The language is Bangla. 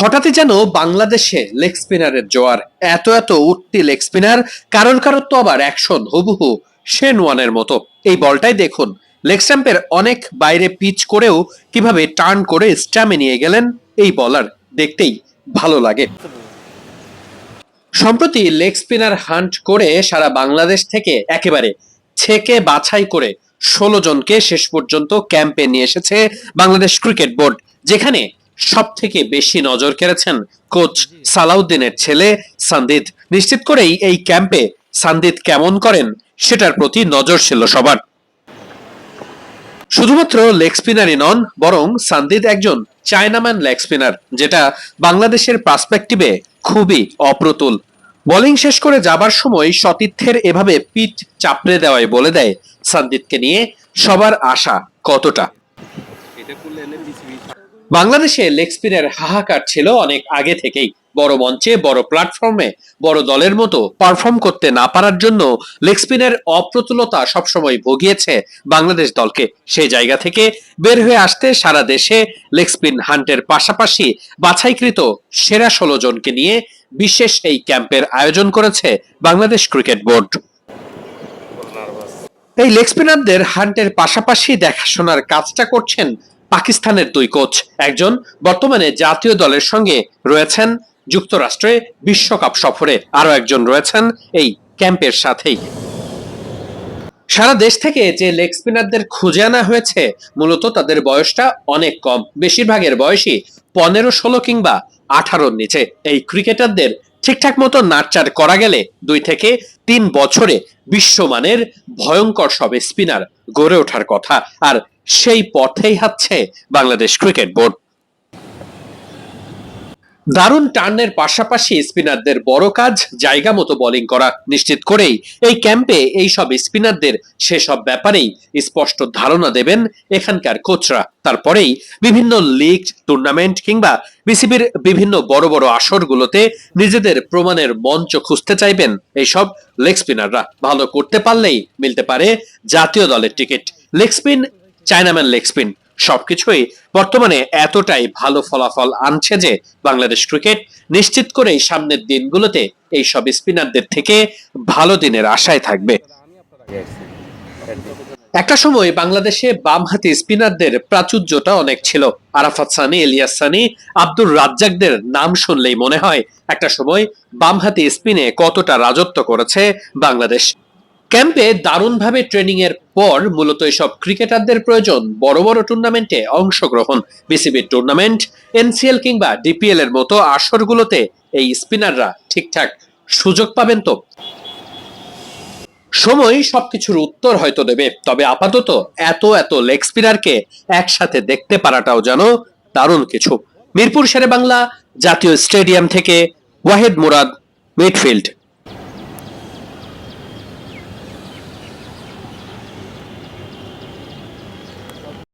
হঠাৎই যেন বাংলাদেশে লেগ স্পিনারের জোয়ার, এত এত উঠতি লেগ স্পিনার কারোর কারোর তো আবার অ্যাকশন হুবহু শেন ওয়ানের মতো। এই বলটাই দেখুন লেগ স্ট্যাম্পের অনেক বাইরে পিচ করেও কীভাবে টার্ন করে স্ট্যামে নিয়ে গেলেন এই বলার দেখতেই ভালো লাগে। সম্প্রতি লেগ স্পিনার হান্ট করে সারা বাংলাদেশ থেকে একেবারে ছেকে বাছাই করে ষোলো জনকে শেষ পর্যন্ত ক্যাম্পে নিয়ে এসেছে বাংলাদেশ ক্রিকেট বোর্ড যেখানে সব থেকে বেশি নজর কেড়েছেন কোচ সালাউদ্দিনের ছেলে সান্দিদ নিশ্চিত করেই এই ক্যাম্পে সান্দিদ কেমন করেন সেটার প্রতি নজর ছিল সবার। শুধুমাত্র লেগ স্পিনারই নন বরং সান্দিদ একজন চায়নাম্যান লেগ স্পিনার যেটা বাংলাদেশের পার্সপেক্টিভে খুবই অপ্রতুল। বোলিং শেষ করে যাবার সময় সতীর্থের এভাবে পিঠ চাপড়ে দেওয়ায় বলে দেয় সন্দীপকে নিয়ে সবার আশা কতটা? বাংলাদেশে লেগ স্পিনের হাহাকার ছিল অনেক আগে থেকেই। বড় মঞ্চে, বড় প্ল্যাটফর্মে বড় দলের মতো পারফর্ম করতে না পারার জন্য লেগ স্পিনের অপ্রতুলতা সবসময় ভুগিয়েছে বাংলাদেশ দলকে। সেই জায়গা থেকে বের হয়ে আসতে সারা দেশে লেগ স্পিন হান্টের পাশাপাশি বাছাইকৃত সেরা ষোলো জনকে নিয়ে বিশেষ এই ক্যাম্পের আয়োজন করেছে বাংলাদেশ ক্রিকেট বোর্ড। এই লেগ স্পিনারদের হান্টের পাশাপাশি দেখাশোনার কাজটা করছেন পাকিস্তানের দুই কোচ একজন বর্তমানে জাতীয় দলের সঙ্গে রয়েছেন যুক্তরাষ্ট্রে বিশ্বকাপ সফরে আরও একজন রয়েছেন এই ক্যাম্পের সাথেই। সারা দেশ থেকে যে লেগ স্পিনারদের খুঁজে আনা হয়েছে, মূলত তাদের বয়সটা অনেক কম। বেশিরভাগের বয়সই পনেরো, ষোলো কিংবা আঠারোর নিচে। এই ক্রিকেটারদের ঠিকঠাক মতো নার্চার করা গেলে দুই থেকে তিন বছরে বিশ্বমানের ভয়ঙ্কর সব স্পিনার গড়ে ওঠার কথা। আর সেই পথেই হাঁটছে বাংলাদেশ ক্রিকেট বোর্ড। দারুণ টার্নের পাশাপাশি স্পিনারদের বড় কাজ, জায়গা মতো বোলিং করা নিশ্চিত করেই এই ক্যাম্পে এই সব স্পিনারদের সেসব ব্যাপারেই স্পষ্ট ধারণা দেবেন এখানকার কোচরা। তারপরেই বিভিন্ন লিগ টুর্নামেন্ট কিংবা বিসিবির বিভিন্ন বড় বড় আসরগুলোতে নিজেদের প্রমাণের মঞ্চ খুঁজতে চাইবেন এইসব লেগ স্পিনাররা ভালো করতে পারলেই মিলতে পারে জাতীয় দলের ticket leg spin chinaman leg spin সবকিছুই বর্তমানে এতটাই ভালো ফলাফল আনছে যে বাংলাদেশ ক্রিকেট নিশ্চিত করেই সামনের দিনগুলোতে এই সব স্পিনারদের থেকে ভালো দিনের আশায় থাকবে। একটা সময় বাংলাদেশে বামহাতি স্পিনারদের প্রাচুর্যটা অনেক ছিল। আরাফাত সানি ইলিয়াস সানি, আব্দুর রাজ্জাকদের নাম শুনলেই মনে হয় একটা সময় বামহাতি স্পিনে কতটা রাজত্ব করেছে বাংলাদেশ। ক্যাম্পে দারুণভাবে ট্রেনিং এর পর মূলত এসব ক্রিকেটারদের প্রয়োজন বড় বড় টুর্নামেন্টে অংশগ্রহণ। বিসিবির টুর্নামেন্ট এনসিএল কিংবা ডিপিএল এর মতো আসরগুলোতে এই স্পিনাররা ঠিকঠাক সুযোগ পাবেন তো। সময় সবকিছুর উত্তর হয়তো দেবে, তবে আপাতত এত এত লেগ স্পিনারকে একসাথে দেখতে পারাটাও যেন দারুণ কিছু। মিরপুর শেরে বাংলা জাতীয় স্টেডিয়াম থেকে ওয়াহেদ মুরাদ মিডফিল্ড